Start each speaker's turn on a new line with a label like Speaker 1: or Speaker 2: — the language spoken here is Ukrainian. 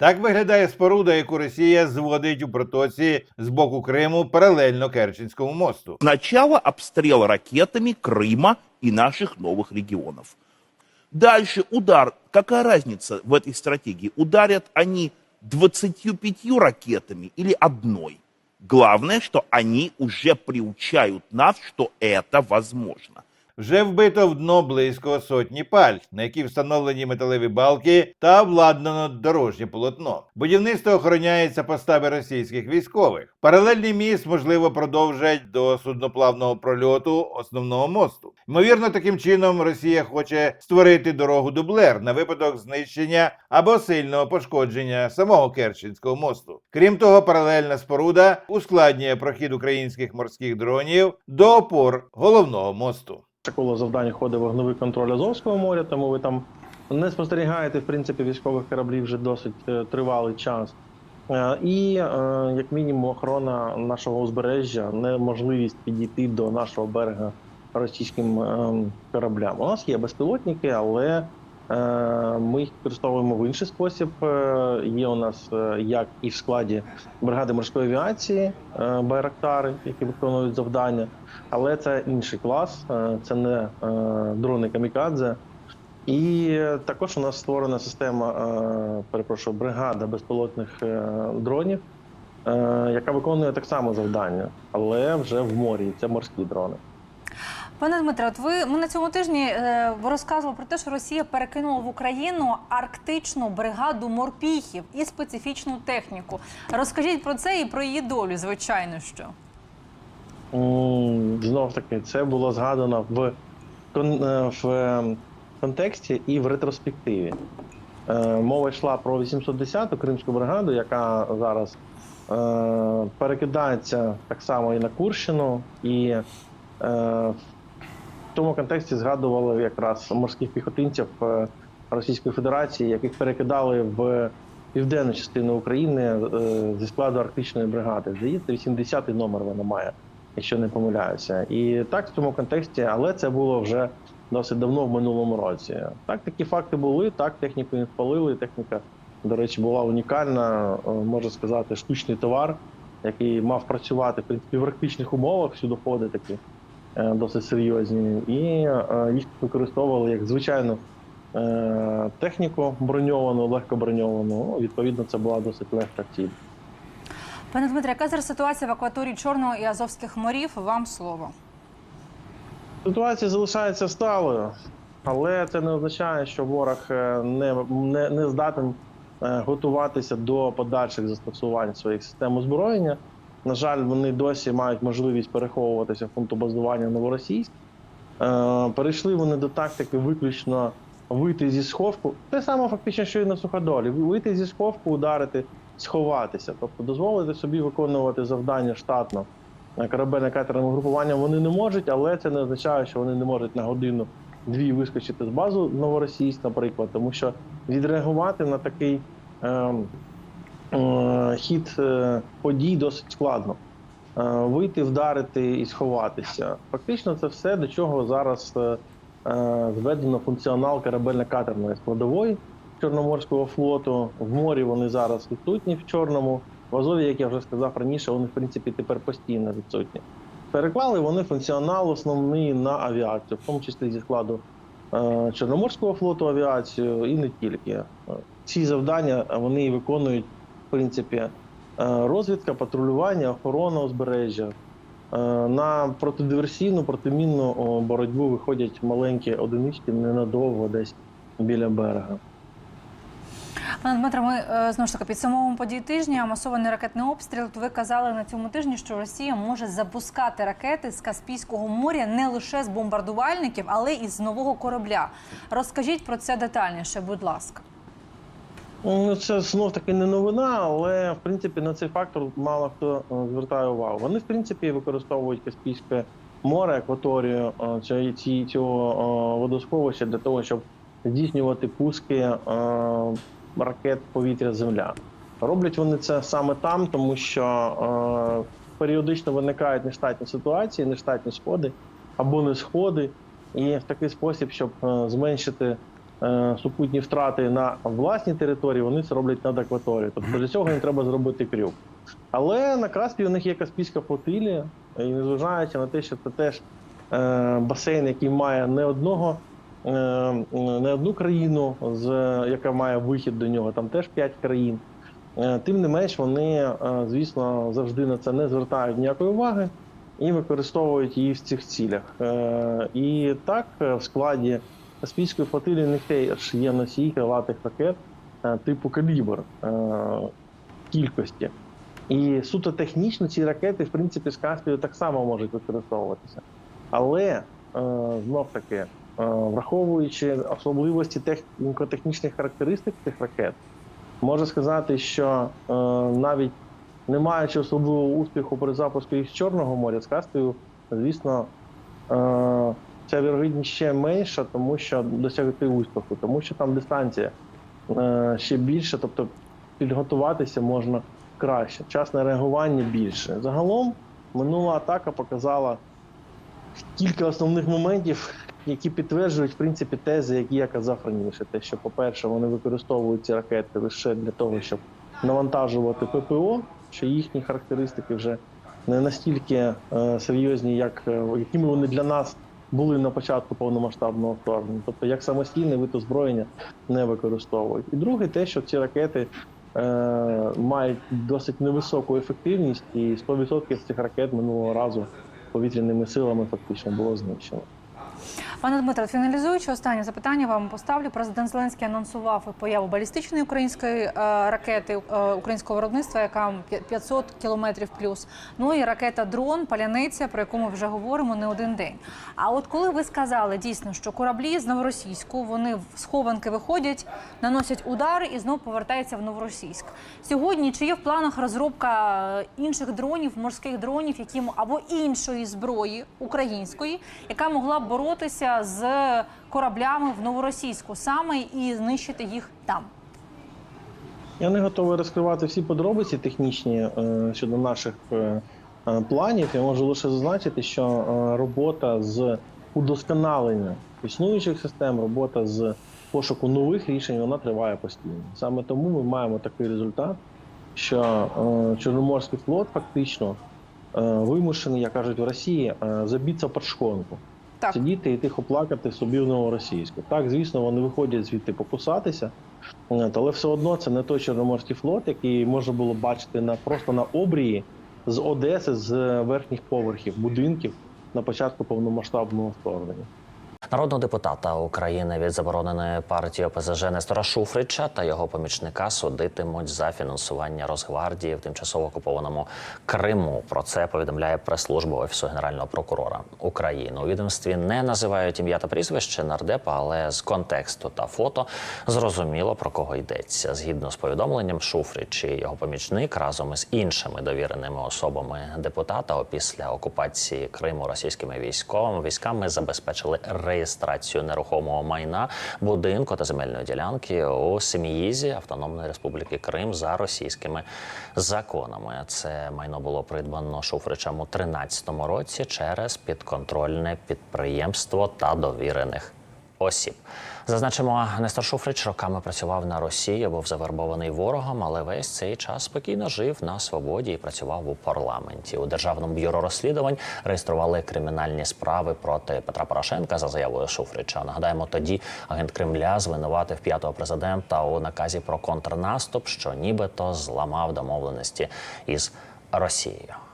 Speaker 1: Так виглядає споруда, яку Росія зводить у протоці з боку Криму паралельно Керченському мосту.
Speaker 2: Сначала обстрел ракетами Крыма и наших новых регионов. Дальше удар. Какая разница в этой стратегии? Ударят они 25 ракетами или одной? Главное, что они уже приучают нас, что это возможно.
Speaker 1: Вже вбито в дно близько сотні паль, на які встановлені металеві балки та обладнано дорожнє полотно. Будівництво охороняється постами російських військових. Паралельний міст можливо продовжать до судноплавного прольоту основного мосту. Ймовірно, таким чином Росія хоче створити дорогу дублер на випадок знищення або сильного пошкодження самого Керченського мосту. Крім того, паралельна споруда ускладнює прохід українських морських дронів до опор головного мосту.
Speaker 3: Коло завдань ходить вогневий контроль Азовського моря, тому ви там не спостерігаєте в принципі військових кораблів вже досить е, тривалий час. Е, І е, як мінімум охорона нашого узбережжя, неможливість підійти до нашого берега російським е, кораблям. У нас є безпілотники, але ми їх використовуємо в інший спосіб. Е, Є у нас е, як і в складі бригади морської авіації е, байрактари, які виконують завдання. Але це інший клас, е, це не е, дрони камікадзе. І е, також у нас створена система, е, перепрошую, бригада безпілотних е, дронів, е, яка виконує так само завдання, але вже в морі. Це морські дрони.
Speaker 4: Пане Дмитре, от ви ми на цьому тижні е, розказували про те, що Росія перекинула в Україну арктичну бригаду морпіхів і специфічну техніку. Розкажіть про це і про її долю, звичайно, що.
Speaker 3: М, Знов таки, це було згадано в, е, в е, контексті і в ретроспективі. Мова йшла про 810-ту Кримську бригаду, яка зараз перекидається так само і на Курщину, і е, тому контексті згадували якраз морських піхотинців е, Російської Федерації, яких перекидали в південну частину України е, зі складу Арктичної бригади. Здається, 80-й номер вона має якщо не помиляюся. І так в цьому контексті, але це було вже досить давно в минулому році. Так, такі факти були, так, техніку не спалили. Техніка, до речі, була унікальна, е, можна сказати, штучний товар, який мав працювати в принципі в арктичних умовах, всюди ходи такі досить серйозні. І е, їх використовували як звичайну е, техніку броньовану, легко броньовану. Ну, Відповідно, це була досить легка ціль.
Speaker 4: Пане Дмитре, яка зараз ситуація в акваторії Чорного і Азовських морів? Вам слово.
Speaker 3: Ситуація залишається сталою, але це не означає, що ворог е, не, не, не здатен е, готуватися до подальших застосувань своїх систем озброєння. На жаль, вони досі мають можливість переховуватися в пункту базування Новоросійськ. Е, Перейшли вони до тактики виключно вийти зі сховку. Те саме фактично, що і на суходолі. Вийти зі сховку, ударити, сховатися. Тобто дозволити собі виконувати завдання штатно корабельно-катерним групуванням вони не можуть, але це не означає, що вони не можуть на годину дві вискочити з базу Новоросійськ, наприклад, тому що відреагувати на такий е, е, хід е, подій досить складно. Е, вийти, вдарити і сховатися. Фактично, це все, до чого зараз е, е, зведено функціонал корабельно-катерної складової Чорноморського флоту. В морі вони зараз відсутні в Чорному. В Азові, як я вже сказав раніше, вони в принципі тепер постійно відсутні. Переклали вони функціонал основний на авіацію, в тому числі зі складу е, Чорноморського флоту авіацію і не тільки. Е, Ці завдання е, вони виконують принципі е, розвідка, патрулювання, охорона узбережжя. Е, На протидиверсійну, протимінну боротьбу виходять маленькі одинички ненадовго десь біля берега.
Speaker 4: Пане Дмитре, ми е, знову ж таки підсумовуємо події тижня. Масований ракетний обстріл. Ви казали на цьому тижні, що Росія може запускати ракети з Каспійського моря не лише з бомбардувальників, але і з нового корабля. Розкажіть про це детальніше, будь ласка.
Speaker 3: Ну, це знов таки не новина, але в принципі на цей фактор мало хто е, звертає увагу. Вони в принципі використовують Каспійське море, акваторію е, ці- цього е, водосховища для того, щоб здійснювати пуски ракет повітря-земля. Роблять вони це саме там, тому що періодично виникають нештатні ситуації, нештатні сходи або не сходи. І в такий спосіб, щоб зменшити супутні втрати на власній території, вони це роблять над акваторією. Тобто для цього їм треба зробити крюк. Але на Каспі у них є Каспійська флотилія, і незважаючи на те, що це теж е, басейн, який має не одного. е, Не одну країну, з яка має вихід до нього, там теж п'ять країн. Е, Тим не менш, вони, е, звісно, завжди на це не звертають ніякої уваги і використовують її в цих цілях. Е, І так, е, в складі Каспійської флотилії них теж є носій крилатих ракет е, типу калібр е, кількості. І суто технічно ці ракети, в принципі, з Каспію так само можуть використовуватися. Але е, знов таки, враховуючи особливості техніко-технічних характеристик цих ракет, можна сказати, що навіть не маючи особливого успіху при запуску їх з Чорного моря, з Каспію, звісно, ця вірогідність ще менша, тому що досягти успіху, тому що там дистанція е, ще більше, тобто підготуватися можна краще, час на реагування більше. Загалом минула атака показала кілька основних моментів, які підтверджують в принципі тези, які я казав раніше. Те, що, по-перше, вони використовують ці ракети лише для того, щоб навантажувати ППО, що їхні характеристики вже не настільки е, серйозні, як е, якими вони для нас були на початку повномасштабного вторгнення. Тобто, як самостійний вид озброєння не використовують. І друге, те, що ці ракети е, мають досить невисоку ефективність, і 100% з цих ракет минулого разу повітряними силами фактично було знищено.
Speaker 4: Пане Дмитро, фіналізуючи останнє запитання вам поставлю. Президент Зеленський анонсував появу балістичної української е, ракети е, українського виробництва, яка п'я- 500 кілометрів плюс. Ну і ракета дрон Паляниця, про яку ми вже говоримо не один день. А от коли ви сказали дійсно, що кораблі з новоросійську вони в схованки виходять, наносять удар і знов повертаються в новоросійськ. Сьогодні чи є в планах розробка е, інших дронів, морських дронів, які або іншої зброї української, яка могла б боротися з кораблями в новоросійську саме і знищити їх там?
Speaker 3: Я не готовий розкривати всі подробиці технічні е, щодо наших е, е, планів. Я можу лише зазначити, що робота з удосконалення існуючих систем, робота з пошуку нових рішень, вона триває постійно. Саме тому ми маємо такий результат, що Чорноморський флот фактично вимушений, як кажуть в Росії, забитися під шконку.
Speaker 4: Так.
Speaker 3: Сидіти і тихо плакати собі в новоросійську. Так, звісно, вони виходять звідти покусатися, але все одно це не той Чорноморський флот, який можна було бачити на просто на обрії з Одеси, з верхніх поверхів будинків на початку повномасштабного вторгнення.
Speaker 5: Народного депутата України від забороненої партії ОПЗЖ Нестора Шуфрича та його помічника судитимуть за фінансування Росгвардії в тимчасово окупованому Криму. Про це повідомляє прес-служба офісу генерального прокурора України. У відомстві не називають ім'я та прізвище нардепа, але з контексту та фото зрозуміло про кого йдеться. Згідно з повідомленням, Шуфрич і його помічник разом із іншими довіреними особами депутата опісля окупації Криму російськими військовими військами забезпечили реєстрацію нерухомого майна будинку та земельної ділянки у Семіїзі Автономної Республіки Крим за російськими законами. Це майно було придбано Шуфричем у 13-му році через підконтрольне підприємство та довірених осіб. Зазначимо, Нестор Шуфрич роками працював на Росії, був завербований ворогом, але весь цей час спокійно жив на свободі і працював у парламенті. У державному бюро розслідувань реєстрували кримінальні справи проти Петра Порошенка за заявою Шуфрича. Нагадаємо, тоді агент Кремля звинуватив п'ятого президента у наказі про контрнаступ, що нібито зламав домовленості із Росією.